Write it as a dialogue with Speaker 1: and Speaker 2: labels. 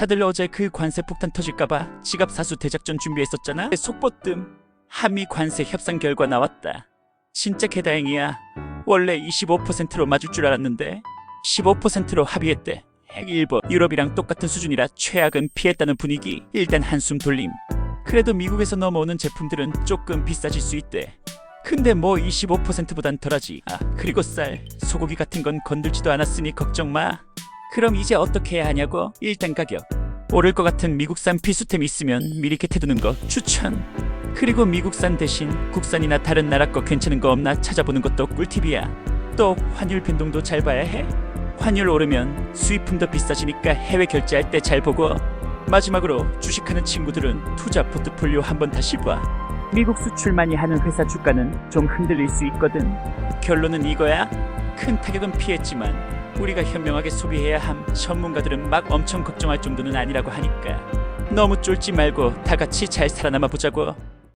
Speaker 1: 다들 어제 그 관세 폭탄 터질까봐 지갑 사수 대작전 준비했었잖아. 속보뜸 한미 관세 협상 결과 나왔다. 진짜 개다행이야. 원래 25%로 맞을 줄 알았는데 15%로 합의했대. 일본, 유럽이랑 똑같은 수준이라 최악은 피했다는 분위기. 일단 한숨 돌림. 그래도 미국에서 넘어오는 제품들은 조금 비싸질 수 있대. 근데 뭐 25%보단 덜하지. 아, 그리고 쌀, 소고기 같은 건 건들지도 않았으니 걱정 마. 그럼 이제 어떻게 해야 하냐고? 일단 가격. 오를 것 같은 미국산 필수템 있으면 미리 겟해두는 거 추천. 그리고 미국산 대신 국산이나 다른 나라 거 괜찮은 거 없나 찾아보는 것도 꿀팁이야. 또 환율 변동도 잘 봐야 해. 환율 오르면 수입품도 비싸지니까 해외 결제할 때 잘 보고. 마지막으로 주식하는 친구들은 투자 포트폴리오 한번 다시 봐. 미국 수출 많이 하는 회사 주가는 좀 흔들릴 수 있거든. 결론은 이거야. 큰 타격은 피했지만 우리가 현명하게 소비해야 함. 전문가들은 막 엄청 걱정할 정도는 아니라고 하니까. 너무 쫄지 말고 다 같이 잘 살아남아 보자고.